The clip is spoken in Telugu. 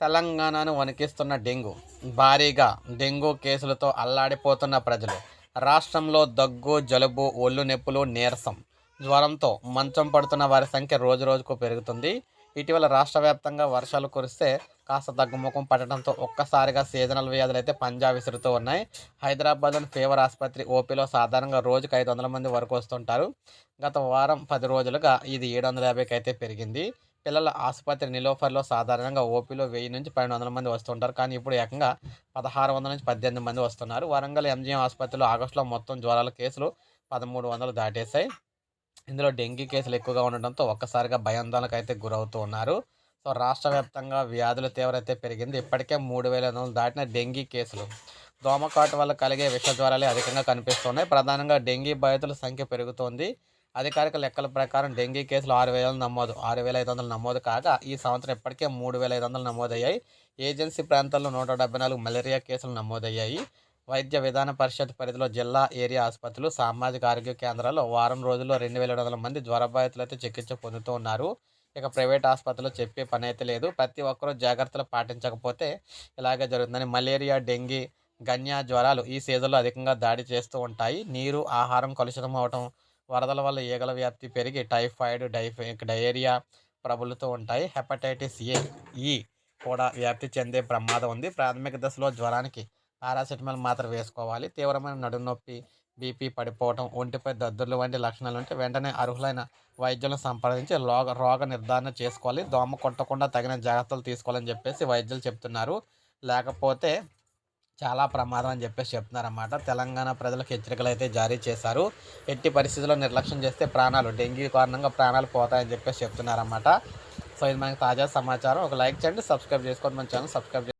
తెలంగాణను వణికిస్తున్న డెంగ్యూ. భారీగా డెంగ్యూ కేసులతో అల్లాడిపోతున్న ప్రజలు. రాష్ట్రంలో దగ్గు జలుబు ఒళ్ళు నొప్పులు నీరసం. జ్వరంతో మంచం పడుతున్న వారి సంఖ్య రోజు రోజుకు పెరుగుతుంది. ఇటీవల రాష్ట్ర వ్యాప్తంగా వర్షాలు కురిస్తే కాస్త తగ్గుముఖం పట్టడంతో ఒక్కసారిగా సీజనల్ వ్యాధులు అయితే పంజా విసురుతూ ఉన్నాయి. హైదరాబాద్లోని ఫీవర్ ఆసుపత్రి ఓపీలో సాధారణంగా రోజుకు ఐదు వందల మంది వరకు వస్తుంటారు. గత వారం పది రోజులుగా ఇది ఏడు వందల యాభైకి అయితే పెరిగింది. పిల్లల ఆసుపత్రి నిలోఫర్లో సాధారణంగా ఓపీలో వెయ్యి నుంచి పన్నెండు వందల మంది వస్తుంటారు. కానీ ఇప్పుడు ఏకంగా పదహారు వందల నుంచి పద్దెనిమిది మంది వస్తున్నారు. వరంగల్ ఎంజీఎం ఆసుపత్రిలో ఆగస్టులో మొత్తం జ్వరాల కేసులు పదమూడు వందలు దాటేశాయి. ఇందులో డెంగీ కేసులు ఎక్కువగా ఉండడంతో ఒక్కసారిగా భయాందోళనకు అయితే గురవుతూ ఉన్నారు. సో రాష్ట్ర వ్యాప్తంగా వ్యాధుల తీవ్రత పెరిగింది. ఇప్పటికే మూడు వేల ఐదు వందలు దాటిన డెంగీ కేసులు దోమకాటు వల్ల కలిగే విష జ్వరాలే అధికంగా కనిపిస్తున్నాయి. ప్రధానంగా డెంగీ బాధితుల సంఖ్య పెరుగుతోంది. అధికారిక లెక్కల ప్రకారం డెంగీ కేసులు ఆరు వేల నమోదు ఆరు వేల ఐదు వందలు నమోదు కాగా ఈ సంవత్సరం ఇప్పటికే మూడు వేల ఐదు వందలు నమోదయ్యాయి. ఏజెన్సీ ప్రాంతాల్లో నూట డెబ్బై నాలుగు మలేరియా కేసులు నమోదయ్యాయి. వైద్య విధాన పరిషత్ పరిధిలో జిల్లా ఏరియా ఆసుపత్రులు సామాజిక ఆరోగ్య కేంద్రాల్లో వారం రోజుల్లో రెండు వేల ఏడు వందల మంది జ్వర చికిత్స పొందుతూ ఉన్నారు. ఇక ప్రైవేట్ ఆసుపత్రిలో చెప్పే పని అయితే లేదు. ప్రతి ఒక్కరూ జాగ్రత్తలు పాటించకపోతే ఇలాగే జరుగుతుందని మలేరియా డెంగీ గన్యా జ్వరాలు ఈ సీజన్లో అధికంగా దాడి చేస్తూ ఉంటాయి. నీరు ఆహారం కలుషితం అవటం వరదల వల్ల ఈగల వ్యాప్తి పెరిగి టైఫాయిడ్ డైఫై డయేరియా ప్రబలుతూ ఉంటాయి. హెపటైటిస్ ఏ ఈ కూడా వ్యాప్తి చెందే ప్రమాదం ఉంది. ప్రాథమిక దశలో జ్వరానికి పారాసెటమాల్ మాత్ర వేసుకోవాలి. తీవ్రమైన నడుము నొప్పి బీపీ పడిపోవటం ఒంటిపై దద్దుర్లు వంటి లక్షణాలు ఉంటే వెంటనే అర్హులైన వైద్యులను సంప్రదించి రోగ రోగ నిర్ధారణ చేసుకోవాలి. దోమ కొట్టకుండా తగిన జాగ్రత్తలు తీసుకోవాలని చెప్పేసి వైద్యులు చెప్తున్నారు. లేకపోతే చాలా ప్రమాదం అని చెప్పేసి చెప్తున్నారన్నమాట. తెలంగాణ ప్రజలకు హెచ్చరికలు అయితే జారీ చేశారు. ఎట్టి పరిస్థితుల్లో నిర్లక్ష్యం చేస్తే ప్రాణాలు డెంగ్యూ కారణంగా ప్రాణాలు పోతాయని చెప్పేసి చెప్తున్నారన్నమాట. సో ఇది మనకి తాజా సమాచారం. ఒక లైక్ చేయండి సబ్స్క్రైబ్ చేసుకోండి. మన ఛానల్ సబ్స్క్రైబ్